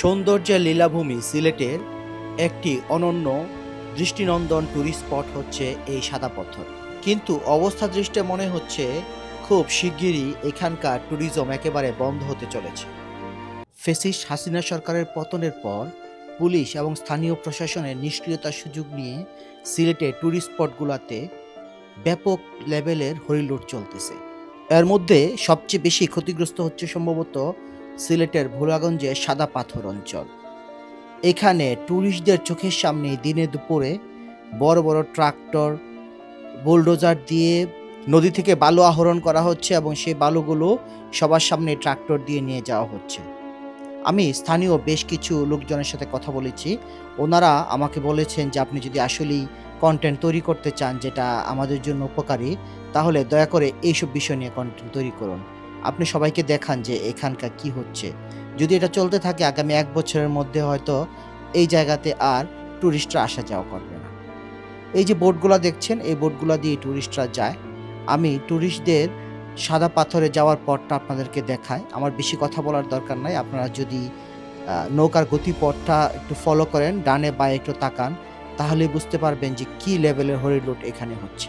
সৌন্দর্যের লীলাভূমি সিলেটের একটি অনন্য দৃষ্টিনন্দন ট্যুরিস্ট স্পট হচ্ছে এই সাদা পাথর। কিন্তু অবস্থা দৃষ্টে মনে হচ্ছে খুব শিগগিরই এখানকার ট্যুরিজম একেবারে বন্ধ হতে চলেছে। ফেসিস হাসিনা সরকারের পতনের পর পুলিশ এবং স্থানীয় প্রশাসনের নিষ্ক্রিয়তার সুযোগ নিয়ে সিলেটের ট্যুরিস্ট স্পটগুলোতে ব্যাপক লেভেলের হরিলুট চলতেছে। এর মধ্যে সবচেয়ে বেশি ক্ষতিগ্রস্ত হচ্ছে সম্ভবত সিলেটের ভোলাগঞ্জে সাদা পাথর অঞ্চল। এখানে ট্যুরিস্টদের চোখের সামনে দিনে দুপুরে বড় বড় ট্রাক্টর, বুলডোজার দিয়ে নদী থেকে বালু আহরণ করা হচ্ছে এবং সেই বালুগুলো সবার সামনে ট্রাক্টর দিয়ে নিয়ে যাওয়া হচ্ছে। আমি স্থানীয় বেশ কিছু লোকজনের সাথে কথা বলেছি। ওনারা আমাকে বলেছেন যে আপনি যদি আসলেই কন্টেন্ট তৈরি করতে চান যেটা আমাদের জন্য উপকারী, তাহলে দয়া করে এইসব বিষয় নিয়ে কন্টেন্ট তৈরি করুন। আপনি সবাইকে দেখান যে এখানকার কি হচ্ছে। যদি এটা চলতে থাকে, আগামী এক বছরের মধ্যে হয়তো এই জায়গাতে আর ট্যুরিস্টরা আসা যাওয়া করবে না। এই যে বোটগুলো দেখছেন, এই বোটগুলো দিয়ে ট্যুরিস্টরা যায়। আমি ট্যুরিস্টদের সাদা পাথরে যাওয়ার পথটা আপনাদেরকে দেখাই। আমার বেশি কথা বলার দরকার নাই। আপনারা যদি নৌকার গতিপথটা একটু ফলো করেন, ডানে বায়ে একটু তাকান, তাহলে বুঝতে পারবেন যে কি লেভেলের হরিলুট এখানে হচ্ছে।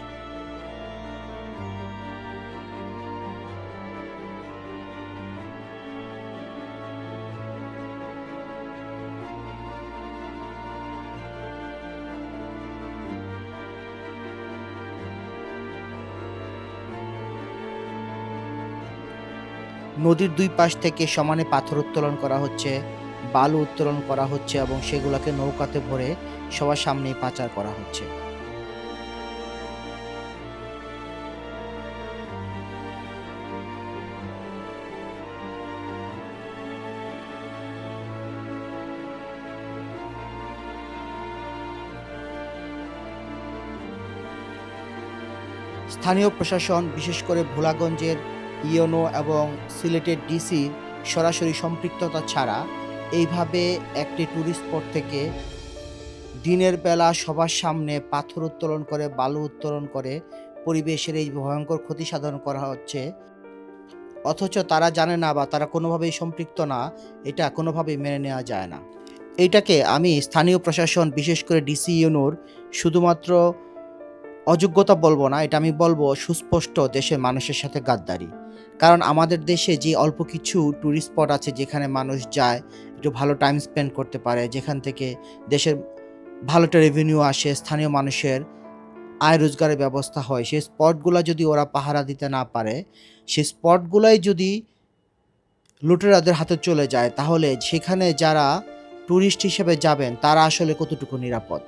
নদীর দুই পাশ থেকে সমানে পাথর উত্তোলন করা হচ্ছে, বালু উত্তোলন করা হচ্ছে এবং সেগুলোকে নৌকাতে ভরে সবার সামনেই পাচার করা হচ্ছে। স্থানীয় প্রশাসন, বিশেষ করে ভোলাগঞ্জের ইয়োনো এবং সিলেটের ডিসির সরাসরি সম্পৃক্ততা ছাড়া এইভাবে একটি ট্যুরিস্ট স্পট থেকে দিনের বেলা সবার সামনে পাথর উত্তোলন করে, বালু উত্তোলন করে পরিবেশের এই ভয়ঙ্কর ক্ষতি সাধন করা হচ্ছে। অথচ তারা জানে না বা তারা কোনোভাবেই সম্পৃক্ত না, এটা কোনোভাবেই মেনে নেওয়া যায় না। এইটাকে আমি স্থানীয় প্রশাসন, বিশেষ করে ডিসি ইউনোর শুধুমাত্র অযোগ্যতা বলব না, এটা আমি বলব সুস্পষ্ট দেশের মানুষের সাথে গাদ্দারি। কারণ আমাদের দেশে যে অল্প কিছু ট্যুরিস্ট স্পট আছে যেখানে মানুষ যায়, একটু ভালো টাইম স্পেন্ড করতে পারে, যেখান থেকে দেশের ভালো একটা রেভিনিউ আসে, স্থানীয় মানুষের আয় রোজগারের ব্যবস্থা হয়, সেই স্পটগুলো যদি ওরা পাহারা দিতে না পারে, সেই স্পটগুলাই যদি লুটেরাদের হাতে চলে যায়, তাহলে সেখানে যারা ট্যুরিস্ট হিসেবে যাবেন, তারা আসলে কতটুকু নিরাপদ?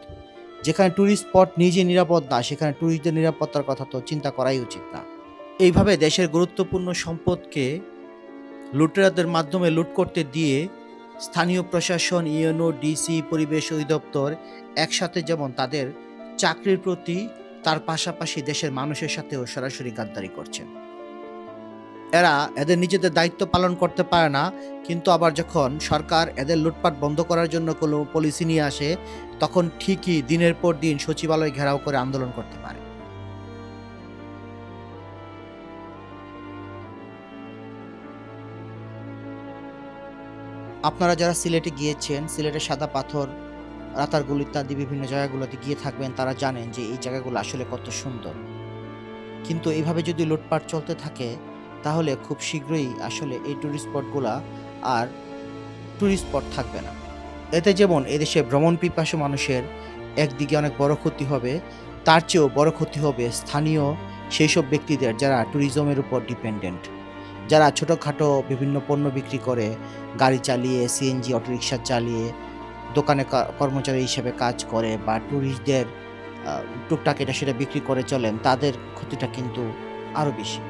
যেখানে ট্যুরিস্ট স্পট নিজে নিরাপদ না, সেখানে ট্যুরিস্টদের নিরাপত্তার কথা তো চিন্তা করাই উচিত না। এইভাবে দেশের গুরুত্বপূর্ণ সম্পদকে লুটেরাদের মাধ্যমে লুট করতে দিয়ে স্থানীয় প্রশাসন, ইউএনও, ডিসি, পরিবেশ অধিদপ্তর একসাথে যেমন তাদের চাকরির প্রতি তার পাশাপাশি দেশের মানুষের সাথেও সরাসরি গাদ্দারি করছেন। এরা এদের নিজেদের দায়িত্ব পালন করতে পারে না, কিন্তু আবার যখন সরকার এদের লুটপাট বন্ধ করার জন্য কোনো পলিসি নিয়ে আসে, তখন ঠিকই দিনের পর দিন সচিবালয় ঘেরাও করে আন্দোলন করতে পারে। আপনারা যারা সিলেটে গিয়েছেন, সিলেটের সাদা পাথর রাতারগুল ইত্যাদি বিভিন্ন জায়গাগুলোতে গিয়ে থাকবেন, তারা জানেন যে এই জায়গাগুলো আসলে কত সুন্দর। কিন্তু এইভাবে যদি লুটপাট চলতে থাকে তাহলে খুব শীঘ্রই আসলে এই ট্যুরিস্ট স্পটগুলা আর ট্যুরিস্ট স্পট থাকবে না। এতে যেমন এদেশে ভ্রমণ পিপাসু মানুষের একদিকে অনেক বড় ক্ষতি হবে, তার চেয়েও বড় ক্ষতি হবে স্থানীয় সেই সব ব্যক্তিদের যারা ট্যুরিজমের উপর ডিপেন্ডেন্ট যারা ছোটোখাটো বিভিন্ন পণ্য বিক্রি করে, গাড়ি চালিয়ে সিএনজি অটোরিকশা চালিয়ে, দোকানে কর্মচারী হিসেবে কাজ করে বা ট্যুরিস্টদের টুকটাক এটা সেটা বিক্রি করে চলেন, তাদের ক্ষতিটা কিন্তু আরও বেশি।